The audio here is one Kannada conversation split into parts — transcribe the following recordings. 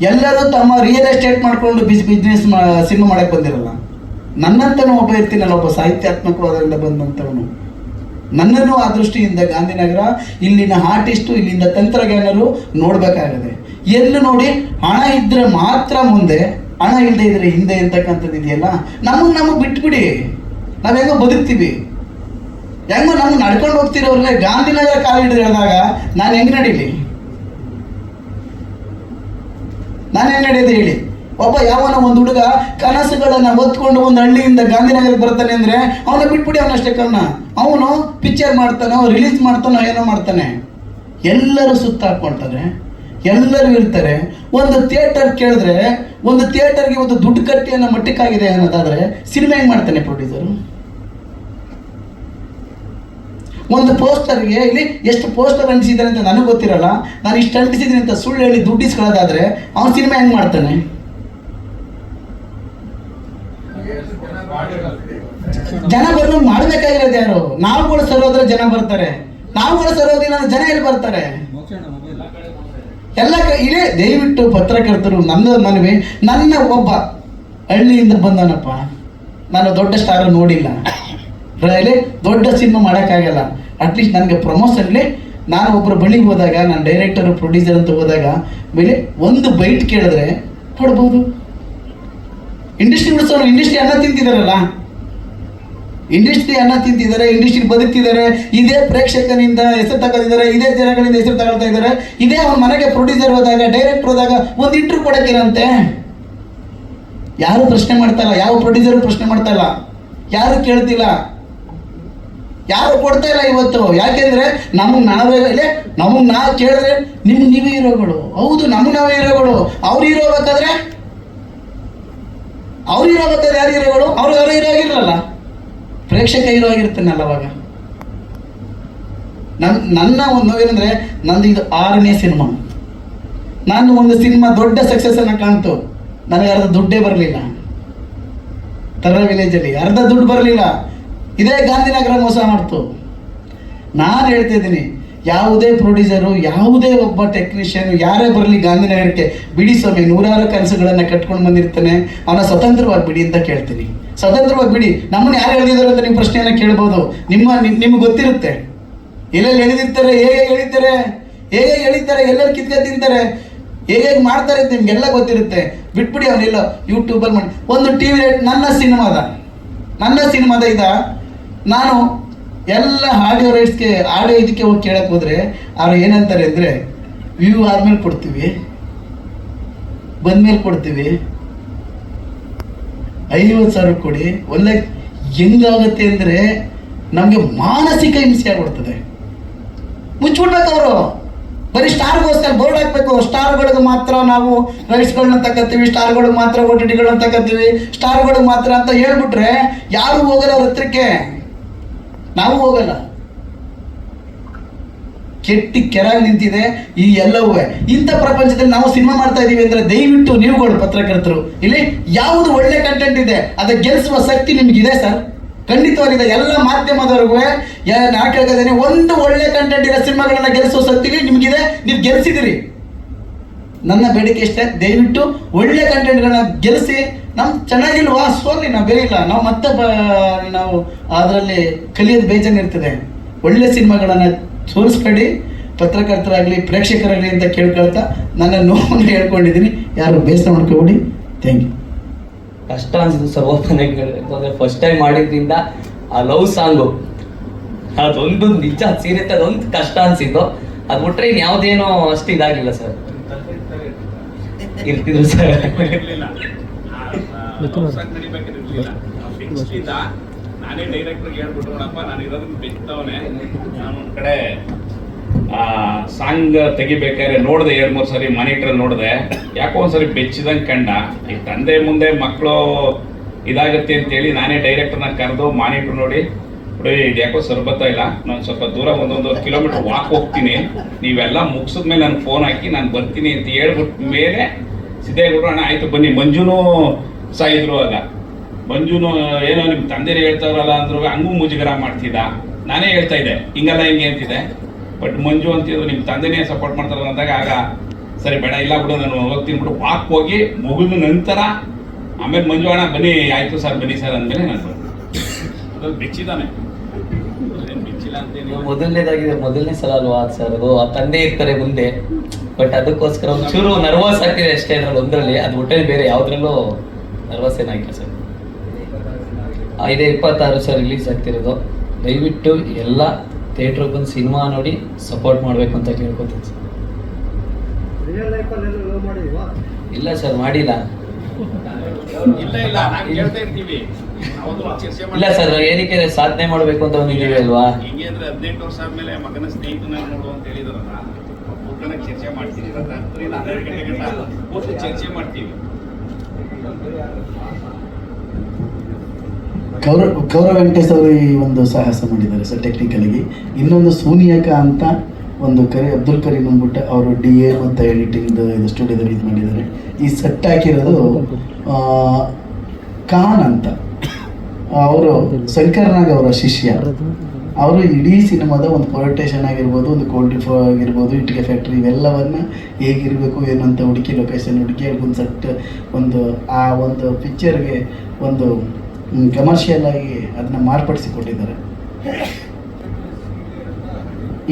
ಎಲ್ಲರೂ ತಮ್ಮ ರಿಯಲ್ ಎಸ್ಟೇಟ್ ಮಾಡ್ಕೊಂಡು ಬಿಸ್ ಬಿಸ್ನೆಸ್ ಸಿನಿಮಾ ಮಾಡಕ್ಕೆ ಬಂದಿರಲ್ಲ. ನನ್ನಂತನೂ ಒಬ್ಬ ಇರ್ತೀನಲ್ಲ, ಒಬ್ಬ ಸಾಹಿತ್ಯಾತ್ಮಕವಾದ ಬಂದಂಥವನು. ನನ್ನನ್ನು ಆ ದೃಷ್ಟಿಯಿಂದ ಗಾಂಧಿನಗರ, ಇಲ್ಲಿನ ಆರ್ಟಿಸ್ಟು ಇಲ್ಲಿಂದ ತಂತ್ರಜ್ಞಾನರು ನೋಡಬೇಕಾಗಿದೆ. ಎಲ್ಲಿ ನೋಡಿ ಹಣ ಇದ್ರೆ ಮಾತ್ರ ಮುಂದೆ, ಹಣ ಇಲ್ಲದೆ ಇದ್ರೆ ಹಿಂದೆ ಅಂತಕ್ಕಂಥದ್ದು ಇದೆಯಲ್ಲ? ನಮಗೆ ನಮಗೆ ಬಿಟ್ಬಿಡಿ. ನಾವು ಹೆಂಗೋ ಬದುಕ್ತೀವಿ. ಹೆಂಗೋ ನಮ್ಗೆ ನಡ್ಕೊಂಡು ಹೋಗ್ತಿರೋರ್ಗೆ ಗಾಂಧಿನಗರ ಕಾಲ ಹಿಡಿದು ಹೇಳಿದಾಗ ನಾನು ಹೆಂಗ್ ನಡೀಲಿ? ನಾನು ಹೆಂಗ್ ನಡೆಯೋದು ಹೇಳಿ? ಒಬ್ಬ ಯಾವನ ಒಂದು ಹುಡುಗ ಕನಸುಗಳನ್ನು ಹೊತ್ಕೊಂಡು ಒಂದು ಹಳ್ಳಿಯಿಂದ ಗಾಂಧಿನಗರಕ್ಕೆ ಬರ್ತಾನೆ ಅಂದ್ರೆ ಅವನ ಬಿಟ್ಬಿಡಿ ಅವನಷ್ಟೇ ಕನ್ನ ಅವನು ಪಿಕ್ಚರ್ ಮಾಡ್ತಾನೋ ರಿಲೀಸ್ ಮಾಡ್ತಾನೋ, ಏನೋ ಮಾಡ್ತಾನೆ. ಎಲ್ಲರೂ ಸುತ್ತ ಹಾಕ್ಕೊಳ್ತಾರೆ ಎಲ್ಲರೂ ಇರ್ತಾರೆ. ಒಂದು ಥಿಯೇಟರ್ ಕೇಳಿದ್ರೆ, ಒಂದು ಥಿಯೇಟರ್ಗೆ ಒಂದು ದುಡ್ಡು ಕಟ್ಟಿ ಅನ್ನೋ ಮಟ್ಟಕ್ಕಾಗಿದೆ ಅನ್ನೋದಾದರೆ ಸಿನಿಮಾ ಹೆಂಗ್ ಮಾಡ್ತಾನೆ ಪ್ರೊಡ್ಯೂಸರು ಒಂದು ಪೋಸ್ಟರ್ಗೆ ಇಲ್ಲಿ ಎಷ್ಟು ಪೋಸ್ಟರ್ ಅಂಟಿಸಿದ್ದಾರೆ ಅಂತ ನನಗೆ ಗೊತ್ತಿರಲ್ಲ. ನಾನು ಇಷ್ಟು ಅಂಟಿಸಿದ್ದೀನಿ ಅಂತ ಸುಳ್ಳು ಹೇಳಿ ದುಡ್ಡು ಇಸ್ಕೊಳ್ಳೋದಾದ್ರೆ ಅವ್ನು ಸಿನಿಮಾ ಹೆಂಗ್ ಮಾಡ್ತಾನೆ? ಜನ ಬರೋ ಮಾಡ್ಬೇಕಾಗಿರೋದು ಯಾರು? ನಾವುಗಳು ಸರೋದ್ರೆ ಜನ ಬರ್ತಾರೆ. ನಾವುಗಳು ಸರೋದಿಲ್ಲ ಅಂದ್ರೆ ಜನ ಎಲ್ಲಿ ಬರ್ತಾರೆ? ಎಲ್ಲ ಇದೇ ದಯವಿಟ್ಟು ಪತ್ರಕರ್ತರು ನನ್ನ ಮನವಿ, ನನ್ನ ಒಬ್ಬ ಹಳ್ಳಿಯಿಂದ ಬಂದನಪ್ಪ. ನಾನು ದೊಡ್ಡ ಸ್ಟಾರ್ ನೋಡಿಲ್ಲ. ಇಲ್ಲಿ ದೊಡ್ಡ ಸಿನಿಮಾ ಮಾಡೋಕ್ಕಾಗಲ್ಲ. ಅಟ್ಲೀಸ್ಟ್ ನನಗೆ ಪ್ರಮೋಷನ್ಲಿ ನಾನು ಒಬ್ಬರು ಬಳಿಗೆ ಹೋದಾಗ, ನಾನು ಡೈರೆಕ್ಟರು ಪ್ರೊಡ್ಯೂಸರ್ ಅಂತ ಹೋದಾಗ ಮೇಲೆ ಒಂದು ಬೈಟ್ ಕೇಳಿದ್ರೆ ಕೊಡ್ಬೋದು. ಇಂಡಸ್ಟ್ರಿ ಬಿಡಿಸೋರು ಇಂಡಸ್ಟ್ರಿ ಅನ್ನ ತಿಂತಿದಾರಲ್ಲ. ಇಂಡಸ್ಟ್ರಿ ಅನ್ನ ತಿಂತಿದ್ದಾರೆ ಇಂಡಸ್ಟ್ರಿ ಬದುಕ್ತಿದ್ದಾರೆ ಇದೇ ಪ್ರೇಕ್ಷಕನಿಂದ ಹೆಸರು ತಗೋತಿದ್ದಾರೆ ಇದೇ ಜನಗಳಿಂದ ಹೆಸರು ತಗೊಳ್ತಾ ಇದ್ದಾರೆ, ಇದೇ ಅವ್ರ ಮನೆಗೆ ಪ್ರೊಡ್ಯೂಸರ್ ಹೋದಾಗ ಡೈರೆಕ್ಟರ್ ಹೋದಾಗ ಒಂದು ಇಂಟ್ರೂ ಕೊಡಕ್ಕಿರಂತೆ? ಯಾರು ಪ್ರಶ್ನೆ ಮಾಡ್ತಾ ಇಲ್ಲ, ಯಾವ ಪ್ರೊಡ್ಯೂಸರು ಪ್ರಶ್ನೆ ಮಾಡ್ತಾ ಇಲ್ಲ? ಯಾರು ಕೇಳ್ತಿಲ್ಲ? ಯಾರು ಕೊಡ್ತಾ ಇಲ್ಲ ಇವತ್ತು? ಯಾಕೆಂದ್ರೆ ನಮಗ್ ನಾವೇ ಇಲ್ಲೇ. ನಮಗ್ ನಾ ಕೇಳಿದ್ರೆ ನಿಮ್ ನೀವೇ ಇರೋಗಳು. ಹೌದು ನಮ್ಮ ನಾವೇ ಇರೋಗಳು. ಅವ್ರು ಹೀರೋ ಬೇಕಾದ್ರೆ ಅವ್ರು ಹೀರೋ ಬೇಕಾದ್ರೆ ಯಾರು ಹೀರೋಗಳು ಅವ್ರು ಯಾರು ಹೀರೋ ಆಗಿರಲ್ಲ ಪ್ರೇಕ್ಷಕ ಹೀರೋ ಆಗಿರ್ತಾನಲ್ಲ ಅವಾಗ. ನನ್, ನನ್ನ ಒಂದು ನೋವೇನಂದ್ರೆ ನಂದು ಇದು ಆರನೇ ಸಿನಿಮಾ. ನಾನು ಒಂದು ಸಿನಿಮಾ ದೊಡ್ಡ ಸಕ್ಸಸ್ ಅನ್ನ ಕಾಣ್ತು. ನನಗೆ ಅರ್ಧ ದುಡ್ಡೇ ಬರಲಿಲ್ಲ. ತರ ವಿಲೇಜಲ್ಲಿ ಅರ್ಧ ದುಡ್ಡು ಬರಲಿಲ್ಲ. ಇದೇ ಗಾಂಧಿನಗರ ಮೋಸ ಮಾಡ್ತು. ನಾನು ಹೇಳ್ತಿದ್ದೀನಿ ಯಾವುದೇ ಪ್ರೊಡ್ಯೂಸರು ಯಾವುದೇ ಒಬ್ಬ ಟೆಕ್ನಿಷಿಯನ್ ಯಾರೇ ಬರಲಿ ಗಾಂಧಿನಗರಕ್ಕೆ, ಬಿಡಿ ಸ್ವಾಮಿ, ನೂರಾರು ಕನಸುಗಳನ್ನು ಕಟ್ಕೊಂಡು ಬಂದಿರ್ತಾನೆ, ಅವನ ಸ್ವತಂತ್ರವಾಗಿ ಬಿಡಿ ಅಂತ ಕೇಳ್ತೀನಿ. ಸ್ವತಂತ್ರವಾಗಿ ಬಿಡಿ. ನಮ್ಮನ್ನು ಯಾರು ಎಳೆದಿದ್ದಾರೆ ಅಂತ ನೀವು ಪ್ರಶ್ನೆಯನ್ನು ಕೇಳ್ಬೋದು. ನಿಮ್ಮ, ನಿಮ್- ನಿಮ್ಗೆ ಗೊತ್ತಿರುತ್ತೆ. ಎಲ್ಲೆಲ್ಲಿ ಎಳೆದಿರ್ತಾರೆ, ಹೇಗೆ ಎಳಿತಾರೆ ಹೇಗೆ ಎಳಿತಾರೆ, ಎಲ್ಲೆಲ್ಲಿ ಕಿತ್ಕ ತಿಂತಾರೆ, ಹೇಗೆ ಮಾಡ್ತಾರೆ ಅಂತ ನಿಮ್ಗೆಲ್ಲ ಗೊತ್ತಿರುತ್ತೆ. ಬಿಟ್ಬಿಡಿ ಅವನಿಲ್ಲ ಯೂಟ್ಯೂಬಲ್ಲಿ ಮಾಡಿ. ಒಂದು ಟಿ ವಿ ರೇಟ್, ನನ್ನ ಸಿನಿಮಾದ ನನ್ನ ಸಿನಿಮಾದ ಇದ ನಾನು ಎಲ್ಲ ಆಡಿಯೋ ರೈಟ್ಸ್ಗೆ ಆಡಿಯೋ ಇದಕ್ಕೆ ಹೋಗಿ ಕೇಳಕ್ಕೆ ಹೋದರೆ ಅವ್ರು ಏನಂತಾರೆ ಅಂದರೆ ವ್ಯೂ ಆದಮೇಲೆ ಕೊಡ್ತೀವಿ, ಬಂದಮೇಲೆ ಕೊಡ್ತೀವಿ, ಐವತ್ತು ಸಾವಿರ ಕೊಡಿ, ಒಳ್ಳೆ ಹೆಂಗಾಗುತ್ತೆ ಅಂದರೆ ನಮಗೆ ಮಾನಸಿಕ ಹಿಂಸೆ ಆಗ್ಬಿಡ್ತದೆ. ಮುಚ್ಚಿಬಿಡ್ಬೇಕು ಅವರು ಬರೀ ಸ್ಟಾರ್ಗೋಸ್ಕರ ಬೋರ್ಡ್ ಹಾಕ್ಬೇಕು. ಸ್ಟಾರ್ಗಳಿಗೆ ಮಾತ್ರ ನಾವು ರೈಟ್ಸ್ಗಳನ್ನ ತಗೋತೀವಿ ಸ್ಟಾರ್ಗಳಿಗೆ ಮಾತ್ರ ಓ ಟಿ ಟಿಗಳನ್ನ ತಗೋತೀವಿ ಸ್ಟಾರ್ಗಳಿಗೆ ಮಾತ್ರ ಅಂತ ಹೇಳ್ಬಿಟ್ರೆ ಯಾರು ಹೋಗಲ್ಲ ಅವ್ರ ಹತ್ರಕ್ಕೆ. ನಾವು ಹೋಗಲ್ಲ. ಕೆಟ್ಟಿ ಕೆರಾಗಿ ನಿಂತಿದೆ ಈ ಎಲ್ಲವೂ. ಇಂಥ ಪ್ರಪಂಚದಲ್ಲಿ ನಾವು ಸಿನಿಮಾ ಮಾಡ್ತಾ ಇದೀವಿ ಅಂದ್ರೆ ದಯವಿಟ್ಟು ನೀವುಗಳು ಪತ್ರಕರ್ತರು. ಇಲ್ಲಿ ಯಾವುದು ಒಳ್ಳೆ ಕಂಟೆಂಟ್ ಇದೆ ಅದಕ್ಕೆ ಗೆಲ್ಲಿಸುವ ಶಕ್ತಿ ನಿಮಗಿದೆ ಸರ್. ಖಂಡಿತವಾಗಿದೆ ಎಲ್ಲ ಮಾಧ್ಯಮದವ್ರಿಗೂ ನಾನು ಕೇಳ್ತಿದ್ದೇನೆ ಒಂದು ಒಳ್ಳೆ ಕಂಟೆಂಟ್ ಇರೋ ಸಿನಿಮಾಗಳನ್ನ ಗೆಲ್ಲಿಸುವ ಶಕ್ತಿ ನಿಮಗಿದೆ. ನೀವು ಗೆಲ್ಸಿದಿರಿ. ನನ್ನ ಬೇಡಿಕೆ ಇಷ್ಟೇ, ದಯವಿಟ್ಟು ಒಳ್ಳೆ ಕಂಟೆಂಟ್ಗಳನ್ನ ಗೆಲ್ಲಿಸಿ ನಮ್ ಚೆನ್ನಾಗಿಲ್ವಾ ಸೋಲಿ ನಾವು ಬೇರಿಲ್ಲ ನಾವು ಮತ್ತೆ ಬ- ನಾವು ಅದರಲ್ಲಿ ಕಲಿಯೋದು ಬೇಜಾನಿರ್ತದೆ ಒಳ್ಳೆ ಸಿನಿಮಾಗಳನ್ನು ತೋರಿಸ್ಬೇಡಿ ಪತ್ರಕರ್ತರಾಗಲಿ ಪ್ರೇಕ್ಷಕರಾಗಲಿ ಅಂತ ಕೇಳ್ಕೊಳ್ತಾ ನನ್ನ ನೋವನ್ನು ಹೇಳ್ಕೊಂಡಿದ್ದೀನಿ. ಯಾರು ಬೇಸರ ಮಾಡ್ಕೊಬಿಡಿ. ಥ್ಯಾಂಕ್ ಯು ಕಷ್ಟ ಅನ್ಸಿದ್ದು ಸರ್ ಓಪನ್ ಆಗಿ ಹೇಳ್ಬೇಕಂದ್ರೆ ಫಸ್ಟ್ ಟೈಮ್ ಮಾಡಿದ್ರಿಂದ ಆ ಲವ್ ಸಾಂಗು ಅದೊಂದು ನಿಜ ಸೀರಿಯಸ್ ಅದೊಂದು ಕಷ್ಟ ಅನ್ಸಿದ್ದು. ಅದು ಬಿಟ್ರೆ ಇನ್ ಯಾವ್ದೇನೋ ಅಷ್ಟು ಇದಾಗಿಲ್ಲ ಸರ್ ಇರ್ತಿದ್ರು ಸರ್ ನಾನೇ ಡೈರೆಕ್ಟರ್ಗೆ ಹೇಳ್ಬಿಟ್ಟು, ನೋಡಪ್ಪ, ನಾನು ಇರೋದನ್ನ ನಾನು ಒಂದ್ ಕಡೆ ಸಾಂಗ್ ತೆಗಿಬೇಕಾದ್ರೆ ನೋಡಿದೆ ಎರಡ್ ಮೂರು ಸರಿ ಮಾನಿಟರ್ ನೋಡಿದೆ. ಯಾಕೋ ಒಂದ್ಸರಿ ಬೆಚ್ಚಿದಂಗೆ ಕಂಡ. ಈ ತಂದೆ ಮುಂದೆ ಮಕ್ಕಳು ಇದಾಗತ್ತೆ ಅಂತೇಳಿ ನಾನೇ ಡೈರೆಕ್ಟರ್ನ ಕರೆದು ಮಾನಿಟರ್ ನೋಡಿ ಇದು ಯಾಕೋ ಸರ್ ಇಲ್ಲ. ನಾನು ಸ್ವಲ್ಪ ದೂರ ಒಂದೊಂದು ಕಿಲೋಮೀಟರ್ ವಾಕ್ ಹೋಗ್ತೀನಿ. ನೀವೆಲ್ಲ ಮುಗಿಸಿದ್ಮೇಲೆ ನಾನು ಫೋನ್ ಹಾಕಿ ನಾನು ಬರ್ತೀನಿ ಅಂತ ಹೇಳ್ಬಿಟ್ಟು ಮೇಲೆ ಸಿದ್ದೇಗೌಡರು ಅಣ್ಣ, ಆಯ್ತು, ಬನ್ನಿ. ಮಂಜುನೂ ಸಾಯಿದ್ರು ಆಗ ಮಂಜುನು ಏನೋ ನಿಮ್ಮ ತಂದೆನೇ ಹೇಳ್ತಾರಲ್ಲ ಅಂದ್ರು ಹಂಗೂ ಮುಜುಗರ ಮಾಡ್ತಿದ್ದ? ನಾನೇ ಹೇಳ್ತಾ ಇದ್ದೆ. ಹಿಂಗಲ್ಲ ಹಿಂಗೆ ಅಂತಿದೆ ಬಟ್ ಮಂಜು ಅಂತಿದ್ರು ನಿಮ್ಮ ತಂದೆನೇ ಸಪೋರ್ಟ್ ಮಾಡ್ತಾರಲ್ಲ ಅಂದಾಗ ಆಗ ಸರಿ ಬೇಡ ಇಲ್ಲ ಬಿಡು ನಾನು ಹೋಗ್ತೀನಿ ಬಿಡು. ವಾಕ್ ಹೋಗಿ ಮುಗಿದ ನಂತರ ಆಮೇಲೆ ಮಂಜು ಅಣ್ಣ ಬನ್ನಿ ಆಯ್ತು ಸರ್ ಬನ್ನಿ ಸರ್ ಅಂದಮೇಲೆ ನಾನು ಬೆಚ್ಚಿದಾನೆ ಅಂತೇನಿಲ್ಲ. ಮೊದಲನೇದಾಗಿದೆ ಮೊದಲನೇ ಸಲ ಅಲ್ವಾ ಸರ್ ಅದು? ಆ ತಂದೆ ಇರ್ತಾರೆ ಮುಂದೆ. ಬಟ್ ಅದಕ್ಕೋಸ್ಕರ ಒಂಚೂರು ನರ್ವಸ್ ಆಗ್ತಿದೆ ಅಷ್ಟೇ ಅದ್ರಲ್ಲಿ. ಒಂದ್ರಲ್ಲಿ ಅದು ಬಿಟ್ಟರೆ ಬೇರೆ ಯಾವ್ದ್ರಲ್ಲೂ ನರ್ವಸ್ ಏನಾಗಿಲ್ಲ ಸರ್. ಇದೇ ಇಪ್ಪತ್ತಾರು ಸರ್ ರಿಲೀಸ್ ಆಗ್ತಿರೋದು. ದಯವಿಟ್ಟು ಎಲ್ಲ ಥಿಯೇಟ್ರಿಗೆ ಬಂದು ಸಿನಿಮಾ ನೋಡಿ ಸಪೋರ್ಟ್ ಮಾಡಬೇಕು ಅಂತ ಕೇಳ್ಕೊತೀನಿ ಸರ್. ಇಲ್ಲ ಸರ್ ಮಾಡಿಲ್ಲ. ಇಲ್ಲ ಇಲ್ಲ ನಾನ್ ಕೇಳ್ತಾ ಇರ್ತೀವಿ ಚರ್ಚೆ ಇಲ್ಲ ಸರ್ ಏನಕ್ಕೆ ಸಾಧನೆ ಮಾಡಬೇಕು ಅಂತ ಬಂದಿದ್ದೀವಿ ಅಲ್ವಾ ಹಿಂಗೆ ಅಂದ್ರೆ ಹದಿನೆಂಟು ವರ್ಷ ಆದ್ಮೇಲೆ ಮಗನ ಸ್ನೇಹಿತನ ನೋಡು ಅಂತ ಹೇಳಿದ್ರಲ್ಲ ಚರ್ಚೆ ಮಾಡ್ತೀನಿ ಚರ್ಚೆ ಮಾಡ್ತೀವಿ. ಗೌರವ್ ಕೌರ ವೆಂಕಟೇಶ್ ಅವರು ಈ ಒಂದು ಸಾಹಸ ಮಾಡಿದ್ದಾರೆ ಸರ್ ಟೆಕ್ನಿಕಲಾಗಿ ಇನ್ನೊಂದು ಸೂನಿಯಕ ಅಂತ ಒಂದು ಕರಿ, ಅಬ್ದುಲ್ ಕರೀಂ ಅಂದ್ಬಿಟ್ಟು ಅವರು ಡಿ ಎ ಮತ್ತು ಎಡಿಟಿಂಗ್ ಇದು ಸ್ಟುಡಿಯೋದಲ್ಲಿ ಇದು ಮಾಡಿದ್ದಾರೆ. ಈ ಸೆಟ್ ಹಾಕಿರೋದು ಖಾನ್ ಅಂತ. ಅವರು ಶಂಕರ್ನಾಗ್ ಅವರ ಶಿಷ್ಯ. ಅವರು ಇಡೀ ಸಿನಿಮಾದ ಒಂದು ಪೊಲಿಟೇಷನ್ ಆಗಿರ್ಬೋದು, ಒಂದು ಕೋಲ್ಡ್ರಿಫೋ ಆಗಿರ್ಬೋದು, ಇಟ್ಟಿಗೆ ಫ್ಯಾಕ್ಟ್ರಿ ಇವೆಲ್ಲವನ್ನು ಹೇಗಿರಬೇಕು ಏನು ಅಂತ ಹುಡುಕಿ ಲೊಕೇಶನ್ ಹುಡುಕಿ ಒಂದು ಸೆಟ್ ಒಂದು, ಆ ಒಂದು ಪಿಕ್ಚರ್ಗೆ ಒಂದು ಕಮರ್ಷಿಯಲ್ ಆಗಿ ಅದನ್ನ ಮಾರ್ಪಡಿಸಿಕೊಟ್ಟಿದ್ದಾರೆ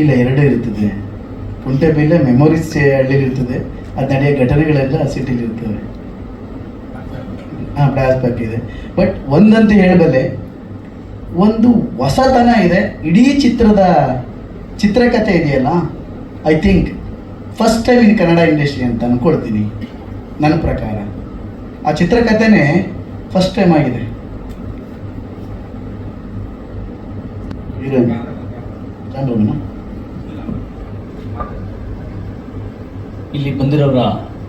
ಇಲ್ಲ, ಎರಡೇ ಇರ್ತದೆ. ಕುಂಟೆಬಿಲ್ಲೆ ಮೆಮೊರೀಸ್ ಹಳ್ಳಿಲಿರ್ತದೆ ಅದು ನಡೆಯೋ ಘಟನೆಗಳೆಲ್ಲ ಸಿಟಿಲಿರ್ತವೆ ಹಾಂ ಬ್ಯಾಕ್ ಇದೆ. ಬಟ್ ಒಂದಂತ ಹೇಳಬಲ್ಲೆ ಒಂದು ಹೊಸತನ ಇದೆ. ಇಡೀ ಚಿತ್ರದ ಚಿತ್ರಕಥೆ ಇದೆಯಲ್ಲ? I think first time in Kannada industry ಅಂತ ಅಂದ್ಕೊಳ್ತೀನಿ ನನ್ನ ಪ್ರಕಾರ. ಆ ಚಿತ್ರಕಥೆನೇ ಫಸ್ಟ್ ಟೈಮ್ ಆಗಿದೆ. ಇಲ್ಲಿ ಬಂದಿರೋರ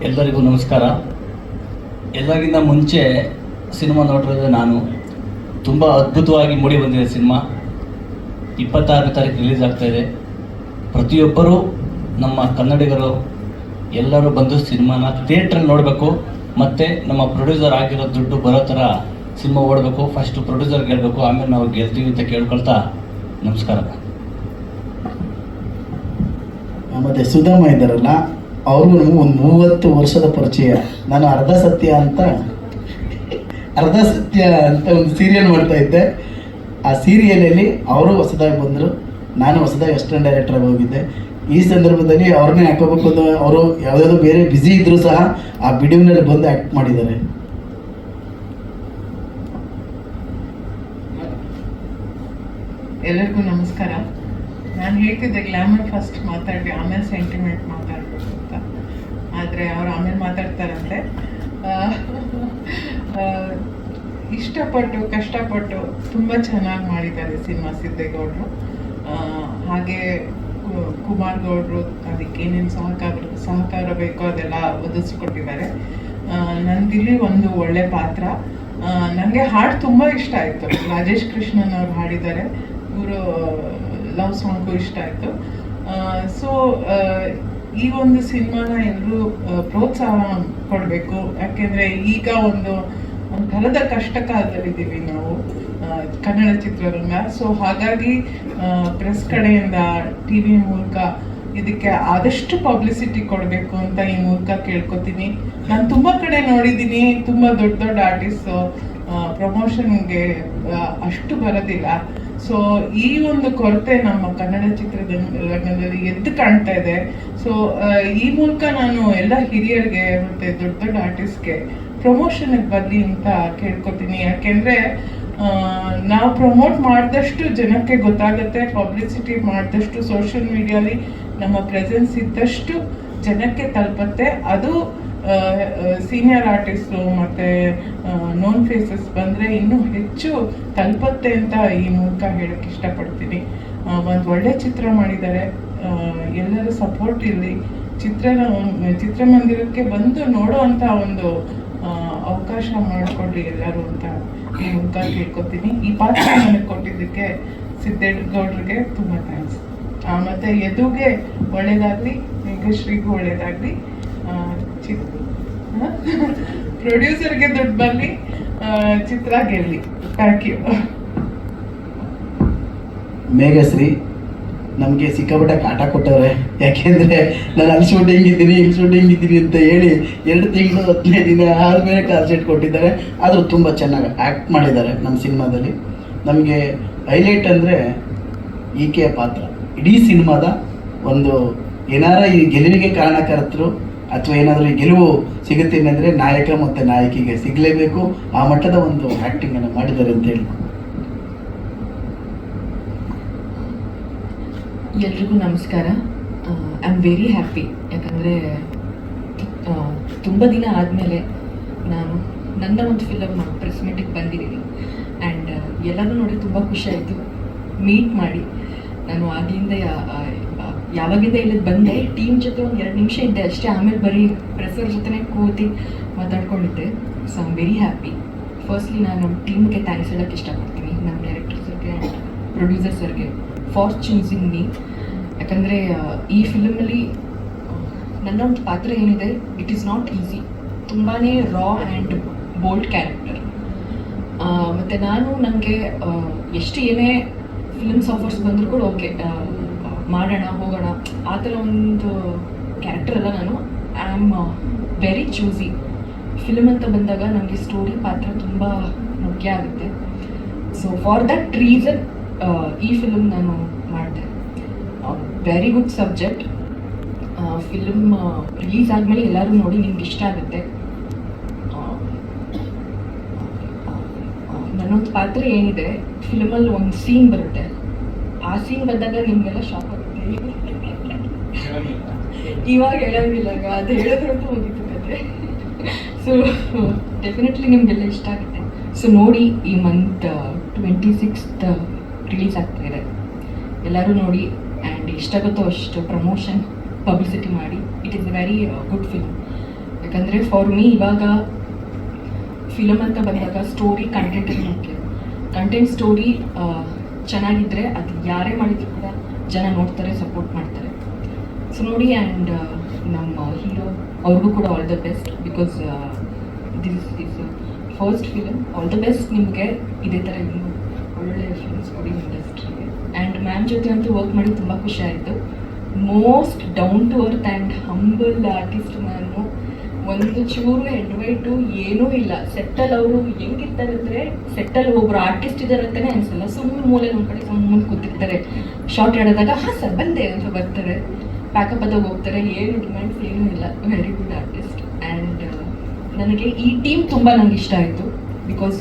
ಎಲ್ಲರಿಗೂ ನಮಸ್ಕಾರ. ಎಲ್ಲರಿಗಿಂತ ಮುಂಚೆ ಸಿನಿಮಾ ನೋಡಿರೋದು ನಾನು. ತುಂಬ ಅದ್ಭುತವಾಗಿ ಮೂಡಿ ಬಂದಿದೆ ಸಿನಿಮಾ. ಇಪ್ಪತ್ತಾರನೇ ತಾರೀಕು ರಿಲೀಸ್ ಆಗ್ತಾ ಇದೆ. ಪ್ರತಿಯೊಬ್ಬರೂ ನಮ್ಮ ಕನ್ನಡಿಗರು ಎಲ್ಲರೂ ಬಂದು ಸಿನಿಮಾನ ಥಿಯೇಟ್ರಲ್ಲಿ ನೋಡಬೇಕು. ಮತ್ತು ನಮ್ಮ ಪ್ರೊಡ್ಯೂಸರ್ ಆಗಿರೋ ದುಡ್ಡು ಬರೋ ಥರ ಸಿನಿಮಾ ಓಡಬೇಕು. ಫಸ್ಟು ಪ್ರೊಡ್ಯೂಸರ್ ಹೇಳಬೇಕು ಆಮೇಲೆ ನಾವು ಗೆಲ್ತೀವಿ ಅಂತ ಕೇಳ್ಕೊಳ್ತಾ ನಮಸ್ಕಾರ. ಮತ್ತೆ ಸುಧಾಮ ಇದ್ದಾರಲ್ಲ ಅವ್ರಿಗೂ ಒಂದು ಮೂವತ್ತು ವರ್ಷದ ಪರಿಚಯ. ನಾನು ಅರ್ಧ ಸತ್ಯ ಅಂತ ಅರ್ಧ ಸತ್ಯ ಅಂತ ಒಂದು ಸೀರಿಯಲ್ ಮಾಡ್ತಾ ಇದ್ದೆ. ಆ ಸೀರಿಯಲಲ್ಲಿ ಅವರು ಹೊಸದಾಗಿ ಬಂದರು, ನಾನು ಹೊಸದಾಗಿ ಅಸಿಸ್ಟೆಂಟ್ ಡೈರೆಕ್ಟರ್ ಆಗಿ ಹೋಗಿದ್ದೆ. ಈ ಸಂದರ್ಭದಲ್ಲಿ ಅವ್ರನ್ನೇ ಹಾಕೋಬೇಕು ಅಂತ ಅವರು ಯಾವುದಾದ್ರು ಬೇರೆ ಬ್ಯುಸಿ ಇದ್ದರೂ ಸಹ ಆ ಬಿಡುವಿನಲ್ಲಿ ಬಂದು ಆ್ಯಕ್ಟ್ ಮಾಡಿದ್ದಾರೆ. ಎಲ್ಲರಿಗೂ ನಮಸ್ಕಾರ. ನಾನು ಹೇಳ್ತಿದ್ದೆ ಗ್ಲಾಮರ್ ಫಸ್ಟ್ ಮಾತಾಡಿ ಆಮೇಲೆ ಸೆಂಟಿಮೆಂಟ್ ಮಾತಾಡ್ಬೇಕು ಅಂತ. ಆದರೆ ಅವ್ರು ಆಮೇಲೆ ಮಾತಾಡ್ತಾರಂತೆ. ಇಷ್ಟಪಟ್ಟು, ಕಷ್ಟಪಟ್ಟು ತುಂಬ ಚೆನ್ನಾಗಿ ಮಾಡಿದ್ದಾರೆ ಸಿನಿಮಾ ಸಿದ್ದೇಗೌಡರು. ಹಾಗೆ ಕುಮಾರ್ ಗೌಡರು ಅದಕ್ಕೆ ಏನೇನು ಸಹಕಾರ ಸಹಕಾರ ಬೇಕೋ ಅದೆಲ್ಲ ಒದಗಿಸ್ಕೊಟ್ಟಿದ್ದಾರೆ. ನಂದಿಲ್ಲಿ ಒಂದು ಒಳ್ಳೆ ಪಾತ್ರ. ನನಗೆ ಹಾಡು ತುಂಬ ಇಷ್ಟ ಆಯಿತು. ರಾಜೇಶ್ ಕೃಷ್ಣನ್ ಅವ್ರು ಹಾಡಿದ್ದಾರೆ. ಇವರು ಲವ್ ಸಾಂಗು ಇಷ್ಟ ಆಯಿತು. ಸೊ ಈ ಒಂದು ಸಿನಿಮಾನ ಎಲ್ಲರೂ ಪ್ರೋತ್ಸಾಹ ಕೊಡಬೇಕು. ಯಾಕೆಂದರೆ ಈಗ ಒಂದು ಒಂಥರದ ಕಷ್ಟ ಕಾಲದಲ್ಲಿದ್ದೀವಿ ನಾವು ಕನ್ನಡ ಚಿತ್ರರಂಗ. ಸೊ ಹಾಗಾಗಿ ಪ್ರೆಸ್ ಕಡೆಯಿಂದ ಟಿ ವಿ ಮೂಲಕ ಇದಕ್ಕೆ ಆದಷ್ಟು ಪಬ್ಲಿಸಿಟಿ ಕೊಡಬೇಕು ಅಂತ ಈ ಮೂಲಕ ಕೇಳ್ಕೊತೀನಿ. ನಾನು ತುಂಬ ಕಡೆ ನೋಡಿದ್ದೀನಿ, ತುಂಬ ದೊಡ್ಡ ದೊಡ್ಡ ಆರ್ಟಿಸ್ಟು ಪ್ರಮೋಷನ್ಗೆ ಅಷ್ಟು ಬರೋದಿಲ್ಲ. ಸೊ ಈ ಒಂದು ಕೊರತೆ ನಮ್ಮ ಕನ್ನಡ ಚಿತ್ರದ ರಂಗದಲ್ಲಿ ಎದ್ದು ಕಾಣ್ತಾ ಇದೆ. ಸೊ ಈ ಮೂಲಕ ನಾನು ಎಲ್ಲ ಹಿರಿಯರಿಗೆ ಮತ್ತೆ ದೊಡ್ಡ ದೊಡ್ಡ ಆರ್ಟಿಸ್ಟ್ಗೆ ಪ್ರಮೋಷನ್ಗೆ ಬರಲಿ ಅಂತ ಕೇಳ್ಕೊತೀನಿ. ಯಾಕೆಂದ್ರೆ ನಾವು ಪ್ರಮೋಟ್ ಮಾಡಿದಷ್ಟು ಜನಕ್ಕೆ ಗೊತ್ತಾಗುತ್ತೆ ಪಬ್ಲಿಸಿಟಿ ಮಾಡಿದಷ್ಟು ಸೋಷಿಯಲ್ ಮೀಡಿಯಾಲಿ ನಮ್ಮ ಪ್ರೆಸೆನ್ಸ್ ಇದ್ದಷ್ಟು ಜನಕ್ಕೆ ತಲುಪತ್ತೆ. ಅದು ಸೀನಿಯರ್ ಆರ್ಟಿಸ್ಟು ಮತ್ತು ನೋನ್ ಫೇಸಸ್ ಬಂದರೆ ಇನ್ನೂ ಹೆಚ್ಚು ತಲುಪತ್ತೆ ಅಂತ ಈ ಮೂಲಕ ಹೇಳಕ್ಕೆ ಇಷ್ಟಪಡ್ತೀನಿ. ಒಂದು ಒಳ್ಳೆ ಚಿತ್ರ ಮಾಡಿದ್ದಾರೆ. ಎಲ್ಲರೂ ಸಪೋರ್ಟ್ ಇರಲಿ. ಚಿತ್ರ ಚಿತ್ರಮಂದಿರಕ್ಕೆ ಬಂದು ನೋಡೋ ಅಂಥ ಒಂದು ಅವಕಾಶ ಮಾಡಿಕೊಡ್ಲಿ ಎಲ್ಲರೂ ಅಂತ ಮೂಲಕ ಕೇಳ್ಕೊತೀನಿ. ಈ ಪಾತ್ರ ನನಗೆ ಕೊಟ್ಟಿದ್ದಕ್ಕೆ ಸಿದ್ದೇಗೌಡ್ರಿಗೆ ತುಂಬ ಥ್ಯಾಂಕ್ಸ್ ಮತ್ತೆ ಯದುಗೆ ಒಳ್ಳೇದಾಗ್ಲಿ ಮೇಘಶ್ರೀಗೂ ಒಳ್ಳೇದಾಗಲಿ ಪ್ರೊಡ್ಯೂಸರ್ಗೆ ದುಡ್ಡು ಬರಲಿ ಚಿತ್ರ ಗೆಲ್ಲಿ. ಥ್ಯಾಂಕ್ ಯು ಮೇಘಶ್ರೀ ನಮಗೆ ಸಿಕ್ಕಾಪಟ್ಟೆ ಕಾಟ ಕೊಟ್ಟವ್ರೆ. ಯಾಕೆಂದರೆ ನಾನು ಇದ್ದೀನಿ, ಇಲ್ಲಿ ಶೂಟಿಂಗ್ ಇದ್ದೀನಿ ಅಂತ ಹೇಳಿ ಎರಡು ತಿಂಗಳು ಹದಿನೈದು ದಿನ ಆದಮೇಲೆ ಕಾಲ್ ಶೀಟ್ ಕೊಟ್ಟಿದ್ದಾರೆ. ಆದರೂ ತುಂಬ ಚೆನ್ನಾಗಿ ಆ್ಯಕ್ಟ್ ಮಾಡಿದ್ದಾರೆ ನಮ್ಮ ಸಿನಿಮಾದಲ್ಲಿ. ನಮಗೆ ಹೈಲೈಟ್ ಅಂದರೆ ಈಕೆಯ ಪಾತ್ರ. ಇಡೀ ಸಿನಿಮಾದ ಒಂದು ಏನಾರ ಈ ಗೆಲುವಿಗೆ ಕಾರಣಕರ್ತರು ಅಥವಾ ಏನಾದರೂ ಗೆಲುವು ಸಿಗುತ್ತೆ ಅಂದರೆ ನಾಯಕ ಮತ್ತು ನಾಯಕಿಗೆ ಸಿಗಲೇಬೇಕು. ಆ ಮಟ್ಟದ ಒಂದು ಆ್ಯಕ್ಟಿಂಗನ್ನು ಮಾಡಿದ್ದಾರೆ ಅಂತ ಹೇಳಿ ಎಲ್ರಿಗೂ ನಮಸ್ಕಾರ. ಐ ಆಮ್ ವೆರಿ ಹ್ಯಾಪಿ ಯಾಕಂದರೆ ತುಂಬ ದಿನ ಆದಮೇಲೆ ನಾನು ನನ್ನ ಒಂದು ಫಿಲಮ್ ಪ್ರೆಸ್ ಮೀಟಿಗೆ ಬಂದಿದ್ದೀನಿ. ಆ್ಯಂಡ್ ಎಲ್ಲರೂ ನೋಡಿ ತುಂಬ ಖುಷಿ ಆಯಿತು. ಮೀಟ್ ಮಾಡಿ. ನಾನು ಆಗಲಿಂದ ಯಾವಾಗಿಂದ ಇಲ್ಲಿ ಬಂದೆ ಟೀಮ್ ಜೊತೆ ಒಂದು ಎರಡು ನಿಮಿಷ ಇದ್ದೆ ಅಷ್ಟೇ. ಆಮೇಲೆ ಬರೀ ಪ್ರೆಸರ್ ಜೊತೆನೇ ಕೂತಿ ಮಾತಾಡ್ಕೊಂಡಿದ್ದೆ. So I am very happy firstly ನಾನು ನಮ್ಮ ಟೀಮ್ಗೆ ಥ್ಯಾಂಕ್ಸ್ ಹೇಳೋಕ್ಕೆ ಇಷ್ಟಪಡ್ತೀನಿ. ನಮ್ಮ ಡೈರೆಕ್ಟರ್ ಸರ್ಗೆ ಪ್ರೊಡ್ಯೂಸರ್ ಸರ್ಗೆ. ಫಾರ್ ಚೂಸಿಂಗ್ ಮೀ ಯಾಕಂದರೆ ಈ ಫಿಲಮಲ್ಲಿ ನನ್ನ ಒಂದು ಪಾತ್ರ ಏನಿದೆ ಇಟ್ ಈಸ್ ನಾಟ್ ಈಸಿ ತುಂಬಾ ರಾ ಆ್ಯಂಡ್ ಬೋಲ್ಡ್ ಕ್ಯಾರೆಕ್ಟರ್ ಮತ್ತು ನಾನು ನನಗೆ ಎಷ್ಟು ಏನೇ ಫಿಲ್ಮ್ಸ್ ಆಫರ್ಸ್ ಬಂದರೂ ಕೂಡ ಓಕೆ ಮಾಡೋಣ, ಹೋಗೋಣ, ಆ ಥರ ಒಂದು ಕ್ಯಾರೆಕ್ಟರ್ ಅಲ್ಲ ನಾನು. I am very choosy film ಅಂತ ಬಂದಾಗ ನನಗೆ ಸ್ಟೋರಿ ಪಾತ್ರ ತುಂಬ ಮುಖ್ಯ ಆಗುತ್ತೆ. ಸೊ ಫಾರ್ ದಟ್ ರೀಸನ್ ಈ ಫಿಲಮ್ ನಾನು ಮಾಡಿದೆ. Very good subject film release ಆದಮೇಲೆ ಎಲ್ಲರೂ ನೋಡಿ ನಿಮ್ಗೆ ಇಷ್ಟ ಆಗುತ್ತೆ. ನನ್ನೊಂದು ಪಾತ್ರ ಏನಿದೆ ಫಿಲಮಲ್ಲಿ ಒಂದು ಸೀನ್ ಬರುತ್ತೆ. ಆ ಸೀನ್ ಬಂದಾಗ ನಿಮಗೆಲ್ಲ ಶಾಕ್ ಆಗುತ್ತೆ. ಇವಾಗ ಹೇಳಂಗಿಲ್ಲ ಅದು ಹೇಳೋದ್ರಂತೂ ಹೋಗಿತ್ತು ಕತೆ. ಸೊ ಡೆಫಿನೆಟ್ಲಿ ನಿಮಗೆಲ್ಲ ಇಷ್ಟ ಆಗುತ್ತೆ. ಸೊ ನೋಡಿ ಈ ಮಂತ್ ಟ್ವೆಂಟಿ ಸಿಕ್ಸ್ತ್ ರಿಲೀಸ್ ಆಗ್ತಾ ಇದೆ. ಎಲ್ಲರೂ ನೋಡಿ ಆ್ಯಂಡ್ ಎಷ್ಟಾಗುತ್ತೋ ಅಷ್ಟು ಪ್ರಮೋಷನ್ ಪಬ್ಲಿಸಿಟಿ ಮಾಡಿ. It is a very good film ಯಾಕಂದರೆ ಫಾರ್ ಮೀ ಇವಾಗ ಫಿಲಮ್ ಅಂತ ಬಂದಾಗ ಸ್ಟೋರಿ ಕಂಟೆಂಟ್ ಮುಖ್ಯ. ಕಂಟೆಂಟ್ ಸ್ಟೋರಿ ಚೆನ್ನಾಗಿದ್ದರೆ ಅದು ಯಾರೇ ಮಾಡಿದ್ರು ಕೂಡ ಜನ ನೋಡ್ತಾರೆ ಸಪೋರ್ಟ್ ಮಾಡ್ತಾರೆ. ಸೊ ನೋಡಿ ಆ್ಯಂಡ್ ನಮ್ಮ ಹೀರೋ ಅವ್ರಿಗೂ ಕೂಡ all the best because this is first film all the best ನಿಮಗೆ ಇದೇ ಥರ ಇಂಡಸ್ಟ್ರಿಗೆ ಆ್ಯಂಡ್ ಮ್ಯಾಮ್ ಜೊತೆ ಅಂತೂ ವರ್ಕ್ ಮಾಡಿ ತುಂಬ ಖುಷಿ ಆಯಿತು. Most down to earth and humble artist ನಾನು ಒಂದು ಚೂರು ಎಡ್ವೈಟು ಏನೂ ಇಲ್ಲ. ಸೆಟ್ಟಲ್ ಅವರು ಹೆಂಗಿರ್ತಾರೆ ಅಂದರೆ ಸೆಟ್ಟಲ್ ಒಬ್ಬರು ಆರ್ಟಿಸ್ಟ್ ಇದ್ದಾರೆ ಅಂತಲೇ ಅನಿಸಲ್ಲ. ಸುಮ್ಮನೆ ಮೂಲೆ ಒಂದು ಕಡೆ ಸುಮ್ಮನೆ ಕೂತಿರ್ತಾರೆ. ಶಾರ್ಟ್ ಹೇಳಿದಾಗ ಹಾಂ ಸರ್, ಬಂದೆ ಅಂತ ಬರ್ತಾರೆ. ಪ್ಯಾಕಪ್ ಅದಾಗ ಹೋಗ್ತಾರೆ. ಏನು ಡಿಮ್ಯಾಂಡ್ಸ್ ಏನೂ ಇಲ್ಲ. ವೆರಿ ಗುಡ್ ಆರ್ಟಿಸ್ಟ್ ಆ್ಯಂಡ್ ನನಗೆ ಈ ಟೀಮ್ ತುಂಬ ನನಗೆ ಇಷ್ಟ ಆಯಿತು. ಬಿಕಾಸ್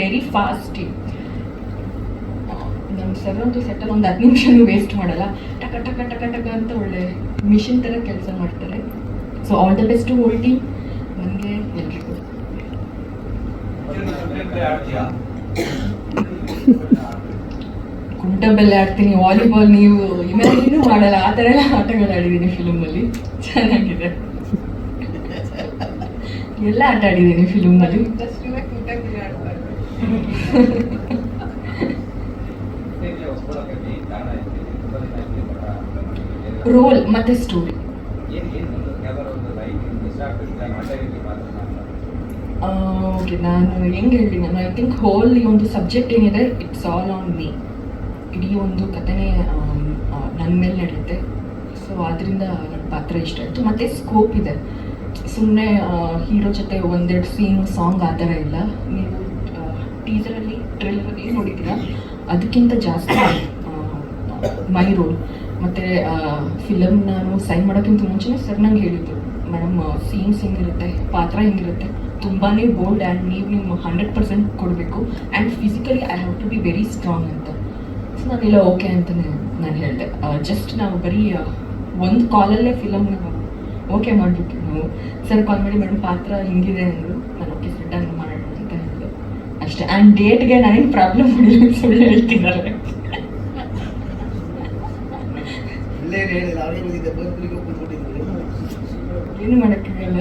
ವೆರಿ ಫಾಸ್ಟ್ ಟೀಮ್ ಅಂತೂ ಸೆಟ್ಟಲ್ಲಿ ಒಂದು ಹತ್ತು ನಿಮಿಷನೂ ವೇಸ್ಟ್ ಮಾಡಲ್ಲ. ಟಕ ಟಕ ಟಕ ಟಕ ಅಂತ ಒಳ್ಳೆ ಮಿಷಿನ್ ಥರ ಕೆಲಸ ಮಾಡ್ತಾರೆ. So all the best whole team ನನಗೆ ಎಲ್ರಿಗೂ. ಕುಂಟಬೆಲ್ಲ ಆಡ್ತೀನಿ ವಾಲಿಬಾಲ್ ನೀವು ಇಮ್ಯಾಜಿನೂ ಮಾಡಲ್ಲ. ಆ ಥರ ಎಲ್ಲ ಆಟಗಳು ಆಡಿದ್ದೀನಿ ಫಿಲಮಲ್ಲಿ ಚೆನ್ನಾಗಿದೆ. ಎಲ್ಲ ಆಟ ಆಡಿದ್ದೀನಿ ಫಿಲ್ಮಲ್ಲಿ ರೋಲ್ ಮತ್ತೆ ಸ್ಟೋರಿ. ಓಕೆ ನಾನು ಹೆಂಗೆ ಹೇಳಿ ನಾನು ಐ ಥಿಂಕ್ ಹೋಲ್ ಈ ಒಂದು ಸಬ್ಜೆಕ್ಟ್ ಏನಿದೆ ಇಟ್ಸ್ ಆಲ್ ಆನ್ ಮೀ ಇಡೀ ಒಂದು ಕಥೆನೇ ನನ್ನ ಮೇಲೆ ನಡೆಯುತ್ತೆ. ಸೊ ಅದರಿಂದ ನನ್ನ ಪಾತ್ರ ಇಷ್ಟ ಆಯಿತು. ಮತ್ತು ಸ್ಕೋಪ್ ಇದೆ. ಸುಮ್ಮನೆ ಹೀರೋ ಜೊತೆ ಒಂದೆರಡು ಸೀನ್ ಸಾಂಗ್ ಆ ಥರ ಇಲ್ಲ. ನೀವು ಟೀಸರಲ್ಲಿ ಟ್ರೈಲರಲ್ಲಿ ನೋಡಿದ್ದೀರಾ? ಅದಕ್ಕಿಂತ ಜಾಸ್ತಿ ಮೈ ರೋಲ್ ಮತ್ತು ಫಿಲಮ್ ನಾನು ಸೈನ್ ಮಾಡೋಕ್ಕಿಂತ ಮುಂಚೆನೇ ಸರ್ ನಂಗೆ ಹೇಳಿದ್ರು ಮೇಡಮ್ ಸೀನ್ಸ್ ಹೆಂಗಿರುತ್ತೆ? ಪಾತ್ರ ಹೆಂಗಿರುತ್ತೆ? ತುಂಬಾ ಬೋಲ್ಡ್ ಆ್ಯಂಡ್ ನೀವು ನಿಮ್ಮ ಹಂಡ್ರೆಡ್ ಪರ್ಸೆಂಟ್ ಕೊಡಬೇಕು. And physically I have to be very strong ಅಂತ. ಸೊ ನಾನೆಲ್ಲ ಓಕೆ ಅಂತಲೇ ನಾನು ಹೇಳಿದೆ. ಜಸ್ಟ್ ನಾವು ಬರೀ ಒಂದು ಕಾಲಲ್ಲೇ ಫಿಲಮ್ನ ಓಕೆ ಮಾಡಿಬಿಟ್ಟು ನಾವು. ಸರ್ ಕಾಲ್ ಮಾಡಿ ಮೇಡಮ್ ಪಾತ್ರ ಹಿಂಗಿದೆ? ಅಂದರು. ನಾನು ಓಕೆ ಆಗಿ ಮಾಡೋಣ ಅಂತ ಹೇಳಿದೆ. ಅಷ್ಟೇ. ಆ್ಯಂಡ್ ಡೇಟ್ಗೆ ನಾನೇನು ಪ್ರಾಬ್ಲಮ್ ಮಾಡಿಲ್ಲ ಸುಳ್ಳು ಹೇಳ್ತಿದ್ದಾರೆ. ಇಲ್ಲೇ ಹೇಳಿಲ್ಲ ಬಂದ್ಬಿಟ್ಟು ಕೂತ್ಬಿಟ್ಟಿದ್ರು ಏನು ಮಾಡೋಕ್ಕಾಗಲ್ಲ